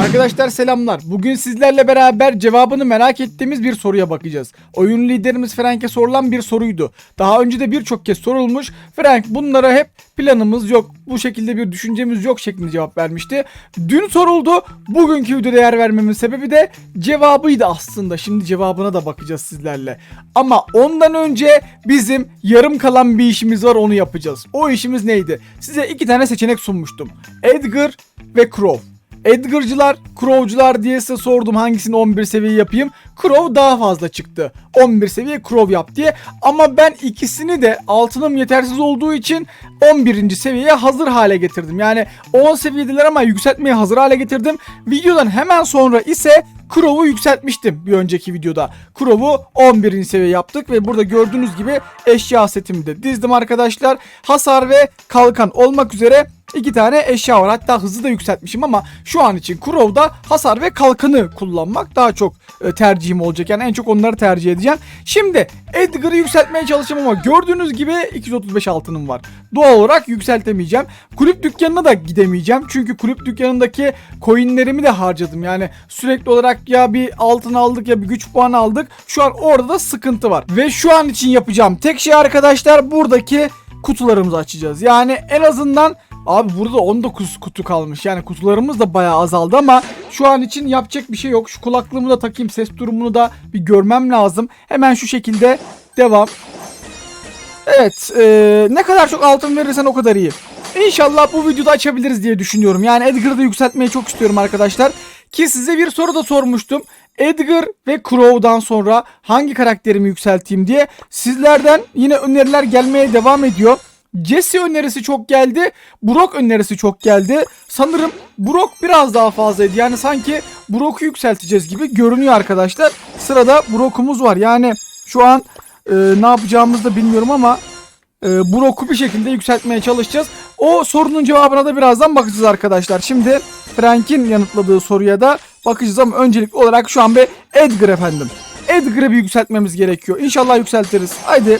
Arkadaşlar selamlar. Bugün sizlerle beraber cevabını merak ettiğimiz bir soruya bakacağız. Oyun liderimiz Frank'e sorulan bir soruydu. Daha önce de birçok kez sorulmuş. Frank bunlara hep planımız yok, bu şekilde bir düşüncemiz yok şeklinde cevap vermişti. Dün soruldu. Bugünkü videoda yer vermemin sebebi de cevabıydı aslında. Şimdi cevabına da bakacağız sizlerle. Ama ondan önce bizim yarım kalan bir işimiz var onu yapacağız. O işimiz neydi? Size iki tane seçenek sunmuştum. Edgar ve Crow. Edgar'cılar, Crow'cular diye size sordum hangisini 11 seviye yapayım. Crow daha fazla çıktı. 11 seviye Crow yap diye. Ama ben ikisini de altınım yetersiz olduğu için 11. seviyeye hazır hale getirdim. Yani 10 seviyedeler ama yükseltmeye hazır hale getirdim. Videodan hemen sonra ise Crow'u yükseltmiştim bir önceki videoda. Crow'u 11. seviye yaptık ve burada gördüğünüz gibi eşya setimi de dizdim arkadaşlar. Hasar ve kalkan olmak üzere iki eşya eşya var. Hatta hızı da yükseltmişim ama şu an için Crow'da hasar ve kalkanı kullanmak daha çok e, tercihim olacak. Yani en çok onları tercih edeceğim. Şimdi Edgar'ı yükseltmeye çalışacağım ama gördüğünüz gibi 235 altınım var. Doğal olarak yükseltemeyeceğim. Kulüp dükkanına da gidemeyeceğim. Çünkü kulüp dükkanındaki coinlerimi de harcadım. Yani sürekli olarak ya bir altın aldık ya bir güç puanı aldık. Şu an orada da sıkıntı var. Ve şu an için yapacağım tek şey arkadaşlar buradaki kutularımızı açacağız. Yani en azından Abi burada 19 kutu kalmış. Yani kutularımız da bayağı azaldı ama şu an için yapacak bir şey yok. Şu kulaklığımı da takayım. Ses durumunu da bir görmem lazım. Hemen şu şekilde devam. Evet. eee, ne kadar çok altın verirsen o kadar iyi. İnşallah bu videoda açabiliriz diye düşünüyorum. Yani Edgar'ı da yükseltmeyi çok istiyorum arkadaşlar. Ki size bir soru da sormuştum. Edgar ve Crow'dan sonra hangi karakterimi yükselteyim diye sizlerden yine öneriler gelmeye devam ediyor. Jesse önerisi çok geldi. Brock önerisi çok geldi. Sanırım Brock biraz daha fazlaydı. Yani sanki Brock'u yükselteceğiz gibi görünüyor arkadaşlar. Sırada Brock'umuz var. Yani şu an e, ne yapacağımızı da bilmiyorum ama e, Brock'u bir şekilde yükseltmeye çalışacağız. O sorunun cevabına da birazdan bakacağız arkadaşlar. Şimdi Frank'in yanıtladığı soruya da bakacağız ama öncelikli olarak şu an bir Edgar efendim. Edgar'ı bir yükseltmemiz gerekiyor. İnşallah yükseltiriz. Haydi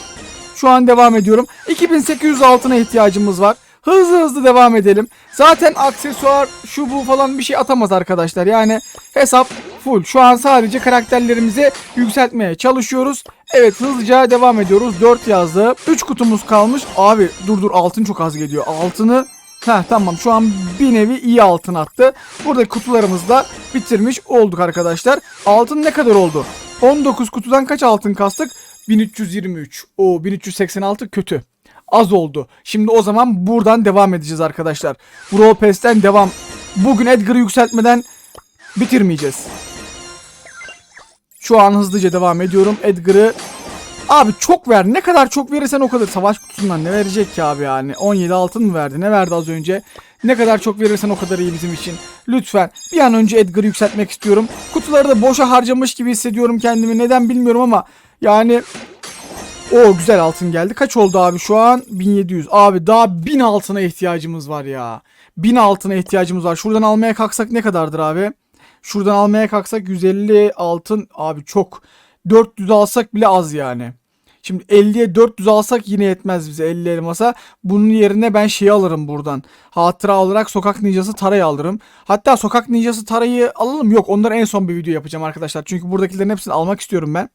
şu an devam ediyorum. 2800 altına ihtiyacımız var. Hızlı hızlı devam edelim. Zaten aksesuar şu bu falan bir şey atamaz arkadaşlar. Yani hesap full. Şu an sadece karakterlerimizi yükseltmeye çalışıyoruz. Evet hızlıca devam ediyoruz. 4 yazdı. 3 kutumuz kalmış. Abi dur dur altın çok az geliyor. Altını Heh tamam şu an bir nevi iyi altın attı. Burada kutularımızı da bitirmiş olduk arkadaşlar. Altın ne kadar oldu? 19 kutudan kaç altın kastık? 1323. O 1386 kötü. Az oldu. Şimdi o zaman buradan devam edeceğiz arkadaşlar. Brawl Pass'ten devam. Bugün Edgar'ı yükseltmeden bitirmeyeceğiz. Şu an hızlıca devam ediyorum. Edgar'ı Abi çok ver. Ne kadar çok verirsen o kadar. Savaş kutusundan ne verecek ki abi yani? 17 altın mı verdi? Ne verdi az önce? Ne kadar çok verirsen o kadar iyi bizim için. Lütfen bir an önce Edgar'ı yükseltmek istiyorum. Kutuları da boşa harcamış gibi hissediyorum kendimi. Neden bilmiyorum ama yani o güzel altın geldi. Kaç oldu abi şu an? 1700. Abi daha 1000 altına ihtiyacımız var ya. 1000 altına ihtiyacımız var. Şuradan almaya kalksak ne kadardır abi? Şuradan almaya kalksak 150 altın. Abi çok. 400 alsak bile az yani. Şimdi 50'ye 400 alsak yine yetmez bize 50 elmasa. Bunun yerine ben şeyi alırım buradan. Hatıra olarak sokak ninjası tarayı alırım. Hatta sokak ninjası tarayı alalım. Yok onları en son bir video yapacağım arkadaşlar. Çünkü buradakilerin hepsini almak istiyorum ben.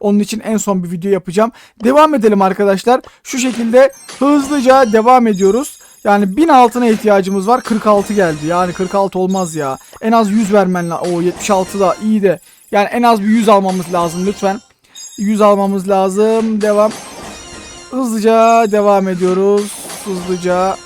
Onun için en son bir video yapacağım. Devam edelim arkadaşlar. Şu şekilde hızlıca devam ediyoruz. Yani 1000 altına ihtiyacımız var. 46 geldi. Yani 46 olmaz ya. En az 100 vermen lazım. O 76 da iyi de. Yani en az bir 100 almamız lazım lütfen. 100 almamız lazım. Devam. Hızlıca devam ediyoruz. Hızlıca.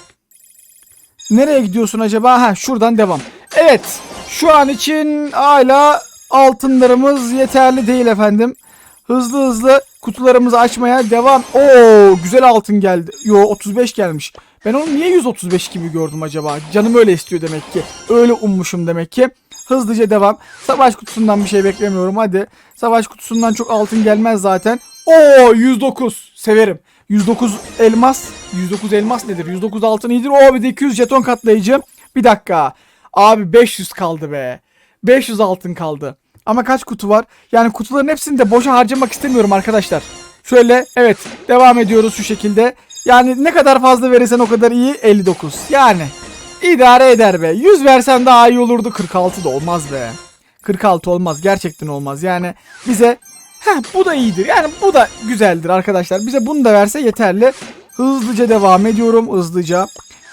Nereye gidiyorsun acaba? Ha şuradan devam. Evet. Şu an için hala altınlarımız yeterli değil efendim. Hızlı hızlı kutularımızı açmaya devam. Oo güzel altın geldi. Yo 35 gelmiş. Ben onu niye 135 gibi gördüm acaba? Canım öyle istiyor demek ki. Öyle ummuşum demek ki. Hızlıca devam. Savaş kutusundan bir şey beklemiyorum hadi. Savaş kutusundan çok altın gelmez zaten. Oo 109. Severim. 109 elmas. 109 elmas nedir? 109 altın iyidir. Oo bir de 200 jeton katlayıcı. Bir dakika. Abi 500 kaldı be. 500 altın kaldı. Ama kaç kutu var? Yani kutuların hepsini de boşa harcamak istemiyorum arkadaşlar. Şöyle evet devam ediyoruz şu şekilde. Yani ne kadar fazla verirsen o kadar iyi 59. Yani İdare eder be. 100 versen daha iyi olurdu. 46 da olmaz be. 46 olmaz. Gerçekten olmaz. Yani bize Heh, bu da iyidir. Yani bu da güzeldir arkadaşlar. Bize bunu da verse yeterli. Hızlıca devam ediyorum. Hızlıca.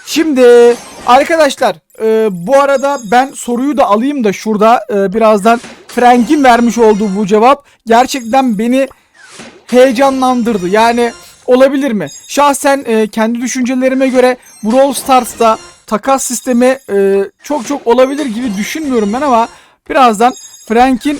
Şimdi arkadaşlar e, bu arada ben soruyu da alayım da şurada e, birazdan Frank'in vermiş olduğu bu cevap gerçekten beni heyecanlandırdı. Yani olabilir mi? Şahsen e, kendi düşüncelerime göre Brawl Stars'ta takas sistemi e, çok çok olabilir gibi düşünmüyorum ben ama birazdan Frank'in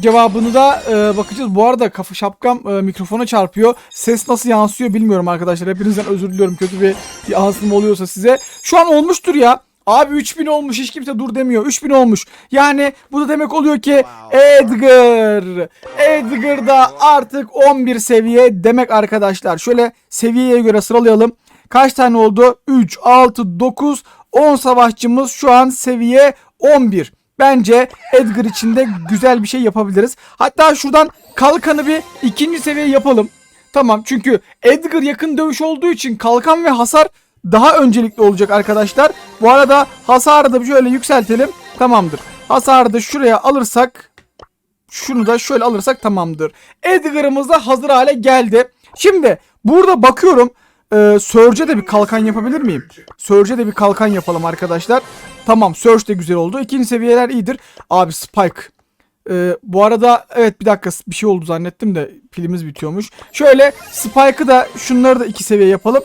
cevabını da e, bakacağız. Bu arada kafa şapkam e, mikrofona çarpıyor. Ses nasıl yansıyor bilmiyorum arkadaşlar. Hepinizden özür diliyorum. Kötü bir yansıma oluyorsa size. Şu an olmuştur ya. Abi 3000 olmuş hiç kimse dur demiyor. 3000 olmuş. Yani bu da demek oluyor ki Edgar. Edgar da artık 11 seviye demek arkadaşlar. Şöyle seviyeye göre sıralayalım. Kaç tane oldu? 3, 6, 9, 10 savaşçımız şu an seviye 11. Bence Edgar için de güzel bir şey yapabiliriz. Hatta şuradan kalkanı bir ikinci seviye yapalım. Tamam çünkü Edgar yakın dövüş olduğu için kalkan ve hasar daha öncelikli olacak arkadaşlar. Bu arada hasarı da şöyle yükseltelim. Tamamdır. Hasarı da şuraya alırsak şunu da şöyle alırsak tamamdır. Edgar'ımız da hazır hale geldi. Şimdi burada bakıyorum. E, Surge'e de bir kalkan yapabilir miyim? Surge'e de bir kalkan yapalım arkadaşlar. Tamam Surge de güzel oldu. İkinci seviyeler iyidir. Abi Spike. Ee, bu arada evet bir dakika bir şey oldu zannettim de pilimiz bitiyormuş. Şöyle Spike'ı da şunları da iki seviye yapalım.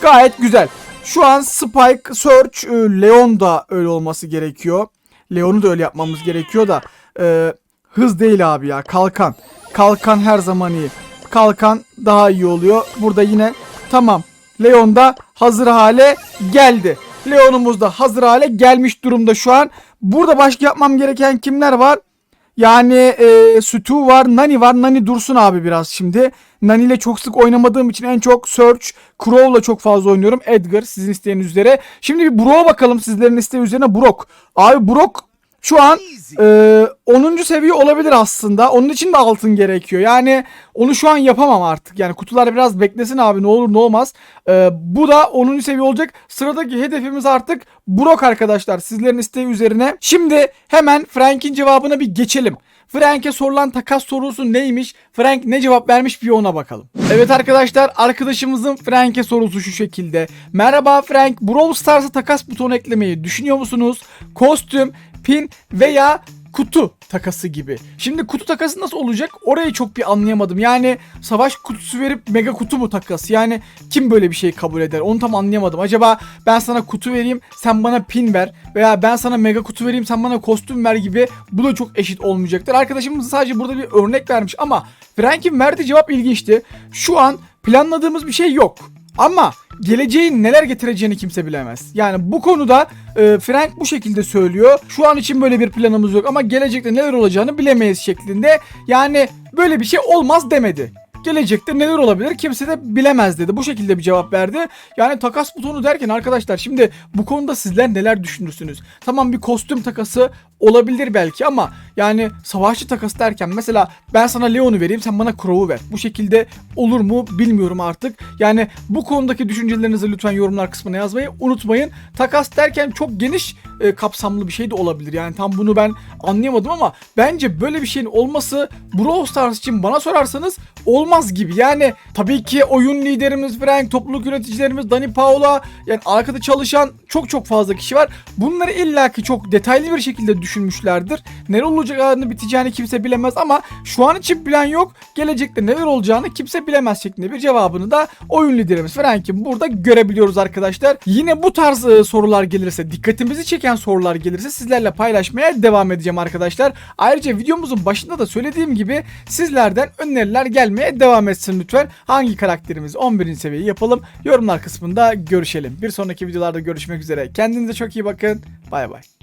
Gayet güzel. Şu an Spike, Search, e, Leon da öyle olması gerekiyor. Leon'u da öyle yapmamız gerekiyor da e, hız değil abi ya. Kalkan. Kalkan her zaman iyi. Kalkan daha iyi oluyor. Burada yine tamam. Leon da hazır hale geldi. Leon'umuz da hazır hale gelmiş durumda şu an. Burada başka yapmam gereken kimler var? Yani e, Stu var, Nani var. Nani dursun abi biraz şimdi. Nani ile çok sık oynamadığım için en çok Search, Crow'la çok fazla oynuyorum. Edgar sizin isteğiniz üzere. Şimdi bir Brock'a bakalım sizlerin isteği üzerine Brock. Abi Brock şu an e, 10. seviye olabilir aslında. Onun için de altın gerekiyor. Yani onu şu an yapamam artık. Yani kutular biraz beklesin abi ne olur ne olmaz. E, bu da 10. seviye olacak. Sıradaki hedefimiz artık Brock arkadaşlar. Sizlerin isteği üzerine. Şimdi hemen Frank'in cevabına bir geçelim. Frank'e sorulan takas sorusu neymiş? Frank ne cevap vermiş bir ona bakalım. Evet arkadaşlar arkadaşımızın Frank'e sorusu şu şekilde. Merhaba Frank, Brawl Stars'a takas butonu eklemeyi düşünüyor musunuz? Kostüm, pin veya kutu takası gibi. Şimdi kutu takası nasıl olacak? Orayı çok bir anlayamadım. Yani savaş kutusu verip mega kutu mu takası? Yani kim böyle bir şey kabul eder? Onu tam anlayamadım. Acaba ben sana kutu vereyim, sen bana pin ver veya ben sana mega kutu vereyim, sen bana kostüm ver gibi bu da çok eşit olmayacaktır. Arkadaşımız sadece burada bir örnek vermiş ama Frank'in verdiği cevap ilginçti. Şu an planladığımız bir şey yok. Ama geleceğin neler getireceğini kimse bilemez. Yani bu konuda e, Frank bu şekilde söylüyor. Şu an için böyle bir planımız yok ama gelecekte neler olacağını bilemeyiz şeklinde. Yani böyle bir şey olmaz demedi. Gelecekte neler olabilir kimse de bilemez dedi. Bu şekilde bir cevap verdi. Yani takas butonu derken arkadaşlar şimdi bu konuda sizler neler düşünürsünüz? Tamam bir kostüm takası olabilir belki ama yani savaşçı takası derken mesela ben sana Leon'u vereyim sen bana Crow'u ver. Bu şekilde olur mu bilmiyorum artık. Yani bu konudaki düşüncelerinizi lütfen yorumlar kısmına yazmayı unutmayın. Takas derken çok geniş e, kapsamlı bir şey de olabilir. Yani tam bunu ben anlayamadım ama bence böyle bir şeyin olması Brawl Stars için bana sorarsanız olmaz gibi. Yani tabii ki oyun liderimiz Frank, topluluk yöneticilerimiz Dani Paola yani arkada çalışan çok çok fazla kişi var. Bunları illaki çok detaylı bir şekilde düşünmüşlerdir. Neler olacağını biteceğini kimse bilemez ama şu an için plan yok. Gelecekte neler olacağını kimse bilemez şeklinde bir cevabını da oyun liderimiz Frank'in burada görebiliyoruz arkadaşlar. Yine bu tarz e, sorular gelirse, dikkatimizi çeken sorular gelirse sizlerle paylaşmaya devam edeceğim arkadaşlar. Ayrıca videomuzun başında da söylediğim gibi sizlerden öneriler gelmeye devam etsin lütfen. Hangi karakterimiz 11. seviyeyi yapalım? Yorumlar kısmında görüşelim. Bir sonraki videolarda görüşmek üzere. Kendinize çok iyi bakın. Bay bay.